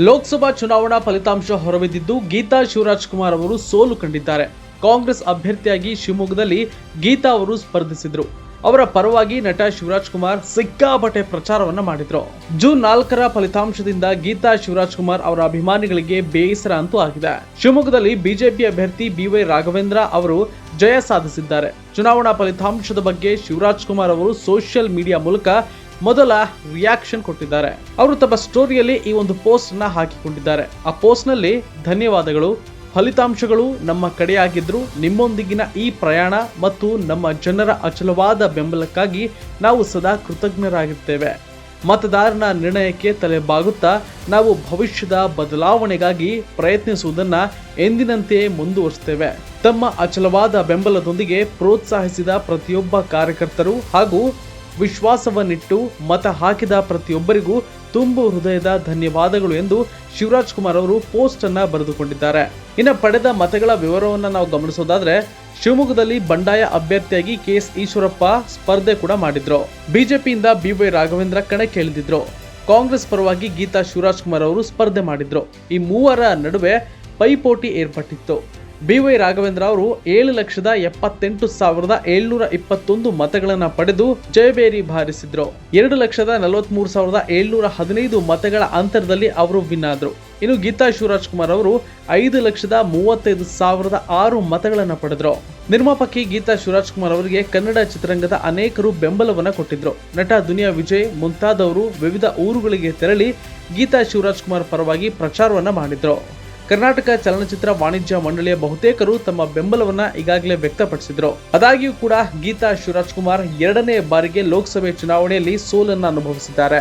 ಲೋಕಸಭಾ ಚುನಾವಣಾ ಫಲಿತಾಂಶ ಹೊರಬಿದ್ದಿದ್ದು ಗೀತಾ ಶಿವರಾಜ್ ಕುಮಾರ್ ಅವರು ಸೋಲು ಕಂಡಿದ್ದಾರೆ. ಕಾಂಗ್ರೆಸ್ ಅಭ್ಯರ್ಥಿಯಾಗಿ ಶಿವಮೊಗ್ಗದಲ್ಲಿ ಗೀತಾ ಅವರು ಸ್ಪರ್ಧಿಸಿದ್ರು. ಅವರ ಪರವಾಗಿ ನಟ ಶಿವರಾಜ್ ಕುಮಾರ್ ಸಿಕ್ಕಾಪಟ್ಟೆ ಪ್ರಚಾರವನ್ನ ಮಾಡಿದ್ರು. ಜೂನ್ ನಾಲ್ಕರ ಫಲಿತಾಂಶದಿಂದ ಗೀತಾ ಶಿವರಾಜ್ ಕುಮಾರ್ ಅವರ ಅಭಿಮಾನಿಗಳಿಗೆ ಬೇಸರ ಅಂತೂ ಆಗಿದೆ. ಶಿವಮೊಗ್ಗದಲ್ಲಿ ಬಿಜೆಪಿ ಅಭ್ಯರ್ಥಿ ಬಿವೈ ರಾಘವೇಂದ್ರ ಅವರು ಜಯ ಸಾಧಿಸಿದ್ದಾರೆ. ಚುನಾವಣಾ ಫಲಿತಾಂಶದ ಬಗ್ಗೆ ಶಿವರಾಜ್ ಕುಮಾರ್ ಅವರು ಸೋಷಿಯಲ್ ಮೀಡಿಯಾ ಮೂಲಕ ಮೊದಲ ರಿಯಾಕ್ಷನ್ ಕೊಟ್ಟಿದ್ದಾರೆ. ಅವರು ತಮ್ಮ ಸ್ಟೋರಿಯಲ್ಲಿ ಈ ಒಂದು ಪೋಸ್ಟ್ನ ಹಾಕಿಕೊಂಡಿದ್ದಾರೆ. ಆ ಪೋಸ್ಟ್ನಲ್ಲಿ ಧನ್ಯವಾದಗಳು. ಫಲಿತಾಂಶಗಳು ನಮ್ಮ ಕಡೆಯಾಗಿದ್ರು. ನಿಮ್ಮೊಂದಿಗಿನ ಈ ಪ್ರಯಾಣ ಮತ್ತು ನಮ್ಮ ಜನರ ಅಚಲವಾದ ಬೆಂಬಲಕ್ಕಾಗಿ ನಾವು ಸದಾ ಕೃತಜ್ಞರಾಗಿರ್ತೇವೆ. ಮತದಾರನ ನಿರ್ಣಯಕ್ಕೆ ತಲೆ ಬಾಗುತ್ತಾ ನಾವು ಭವಿಷ್ಯದ ಬದಲಾವಣೆಗಾಗಿ ಪ್ರಯತ್ನಿಸುವುದನ್ನು ಎಂದಿನಂತೆ ಮುಂದುವರಿಸುತ್ತೇವೆ ತಮ್ಮ ಅಚಲವಾದ ಬೆಂಬಲದೊಂದಿಗೆ ಪ್ರೋತ್ಸಾಹಿಸಿದ ಪ್ರತಿಯೊಬ್ಬ ಕಾರ್ಯಕರ್ತರು ಹಾಗೂ ವಿಶ್ವಾಸವನ್ನಿಟ್ಟು ಮತ ಹಾಕಿದ ಪ್ರತಿಯೊಬ್ಬರಿಗೂ ತುಂಬು ಹೃದಯದ ಧನ್ಯವಾದಗಳು ಎಂದು ಶಿವರಾಜ್ ಕುಮಾರ್ ಅವರು ಪೋಸ್ಟ್ ಅನ್ನ ಬರೆದುಕೊಂಡಿದ್ದಾರೆ. ಇನ್ನು ಪಡೆದ ಮತಗಳ ವಿವರವನ್ನು ನಾವು ಗಮನಿಸೋದಾದ್ರೆ, ಶಿವಮೊಗ್ಗದಲ್ಲಿ ಬಂಡಾಯ ಅಭ್ಯರ್ಥಿಯಾಗಿ ಕೆ ಎಸ್ ಈಶ್ವರಪ್ಪ ಸ್ಪರ್ಧೆ ಕೂಡ ಮಾಡಿದ್ರು. ಬಿಜೆಪಿಯಿಂದ ಬಿವೈ ರಾಘವೇಂದ್ರ ಕಣಕ್ಕೆ ಇಳಿದಿದ್ರು ಕಾಂಗ್ರೆಸ್ ಪರವಾಗಿ ಗೀತಾ ಶಿವರಾಜ್ ಕುಮಾರ್ ಅವರು ಸ್ಪರ್ಧೆ ಮಾಡಿದ್ರು. ಈ ಮೂವರ ನಡುವೆ ಪೈಪೋಟಿ ಏರ್ಪಟ್ಟಿತ್ತು. ಬಿವೈ ರಾಘವೇಂದ್ರ ಅವರು ಏಳು ಲಕ್ಷದ ಎಪ್ಪತ್ತೆಂಟು ಸಾವಿರದ ಏಳ್ನೂರ ಇಪ್ಪತ್ತೊಂದು ಮತಗಳನ್ನು ಪಡೆದು ಜಯಬೇರಿ ಬಾರಿಸಿದ್ರು. ಎರಡು ಲಕ್ಷದ ನಲವತ್ಮೂರು ಸಾವಿರದ ಏಳ್ನೂರ ಹದಿನೈದು ಮತಗಳ ಅಂತರದಲ್ಲಿ ಅವರು ವಿನ್ ಆದ್ರು. ಇನ್ನು ಗೀತಾ ಶಿವರಾಜ್ ಕುಮಾರ್ ಅವರು ಐದು ಲಕ್ಷದ ಮೂವತ್ತೈದು ಸಾವಿರದ ಆರು ಮತಗಳನ್ನು ಪಡೆದ್ರು. ನಿರ್ಮಾಪಕಿ ಗೀತಾ ಶಿವರಾಜ್ ಕುಮಾರ್ ಅವರಿಗೆ ಕನ್ನಡ ಚಿತ್ರರಂಗದ ಅನೇಕರು ಬೆಂಬಲವನ್ನ ಕೊಟ್ಟಿದ್ರು. ನಟ ದುನಿಯಾ ವಿಜಯ್, ಮುಂತಾದವರು ವಿವಿಧ ಊರುಗಳಿಗೆ ತೆರಳಿ ಗೀತಾ ಶಿವರಾಜ್ ಕುಮಾರ್ ಪರವಾಗಿ ಪ್ರಚಾರವನ್ನ ಮಾಡಿದ್ರು. ಕರ್ನಾಟಕ ಚಲನಚಿತ್ರ ವಾಣಿಜ್ಯ ಮಂಡಳಿಯ ಬಹುತೇಕರು ತಮ್ಮ ಬೆಂಬಲವನ್ನ ಈಗಾಗಲೇ ವ್ಯಕ್ತಪಡಿಸಿದ್ರು. ಆದಾಗ್ಯೂ ಕೂಡ ಗೀತಾ ಶಿವರಾಜ್ ಕುಮಾರ್ ಎರಡನೇ ಬಾರಿಗೆ ಲೋಕಸಭೆ ಚುನಾವಣೆಯಲ್ಲಿ ಸೋಲನ್ನು ಅನುಭವಿಸಿದ್ದಾರೆ.